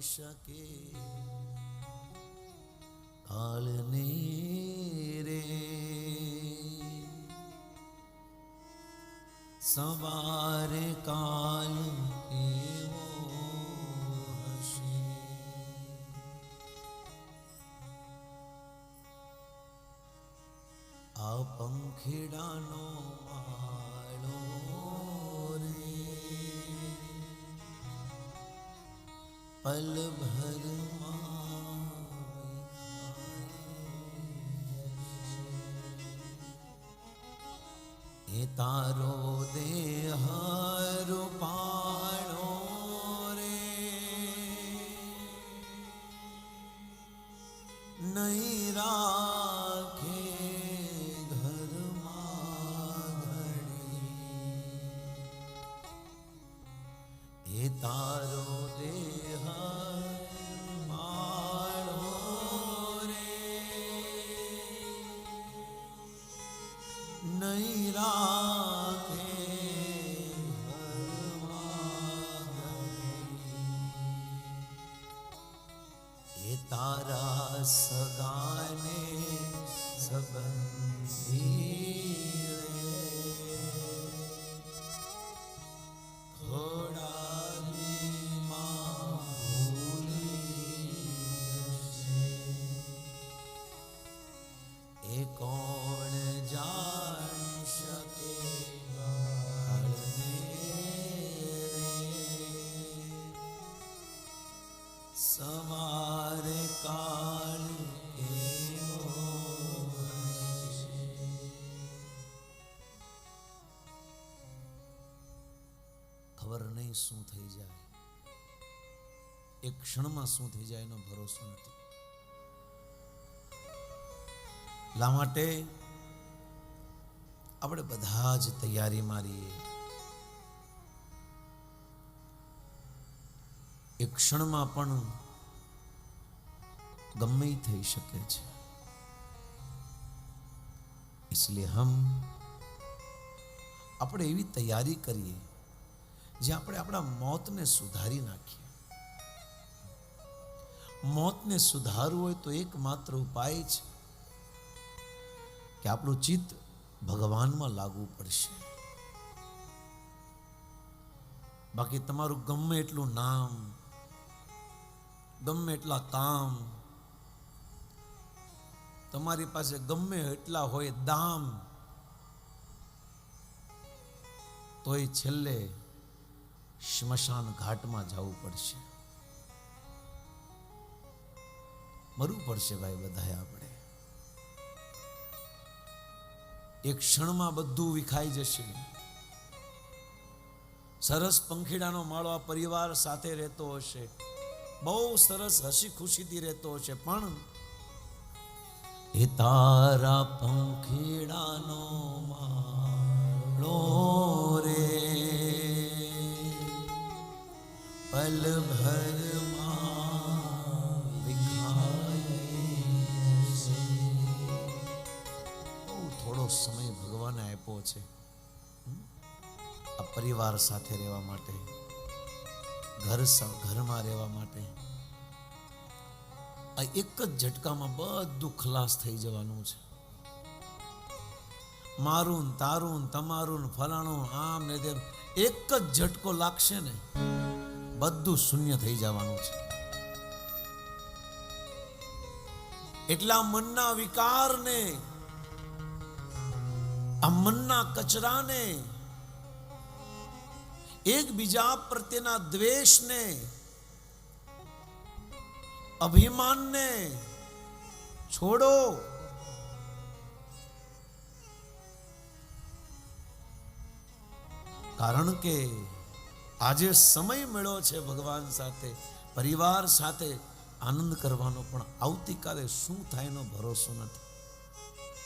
શકે. કાળને રે સવારે કાલ કેવો હશે. આ પંખીડાનો માળો પલ ભરમાં એ તારો દેહ રૂપાણો રે નહીં રાખે ઘરમાં ઘડી એ તારો તારા સગાને સંબંધી ખબર નહીં શું થઈ જાય. એક ક્ષણમાં શું થઈ જાય એનો ભરોસો નથી. એટલા માટે આપણે બધા જ તૈયારી મારીએ. એક ક્ષણમાં પણ ગમે થઈ શકે છે. એટલે હમ આપણે એવી તૈયારી કરીએ જે આપણે આપણા મોતને સુધારી નાખીએ. મોતને સુધારવું હોય તો એકમાત્ર ઉપાય છે કે આપણું ચિત્ત ભગવાનમાં લાગવું પડશે. બાકી તમારું ગમે એટલું નામ, ગમે એટલા કામ, તમારી પાસે ગમે એટલા હોય દામ, તોય છેલ્લે સ્મશાન ઘાટમાં જવું પડશે. મરવું પડશે ભાઈ બધાએ આપણે. એક ક્ષણમાં બધું વિખાઈ જશે. સરસ પંખીડાનો માળો આ પરિવાર સાથે રહેતો હશે. બહુ સરસ હસી ખુશીથી રહેતો હશે, પણ એ તારા પંખીડાનો માળો જશે. બહુ થોડો સમય ભગવાને આપ્યો છે આ પરિવાર સાથે રહેવા માટે ઘર ઘરમાં રહેવા માટે આ એક જ ઝટકામાં બધું ખલાસ થઈ જવાનું છે। મારું તારું તમારું ફલાણું આમ ને તેમ, એક જ ઝટકો લાગશે ને બધું શૂન્ય થઈ જવાનું છે. એટલા મનના વિકારને, આ મનના કચરાને, એકબીજા પ્રત્યેના દ્વેષને, અભિમાનને છોડો. કારણ કે આજે સમય મળ્યો છે ભગવાન સાથે, પરિવાર સાથે આનંદ કરવાનો, પણ આવતીકાલે શું થાય એનો ભરોસો નથી.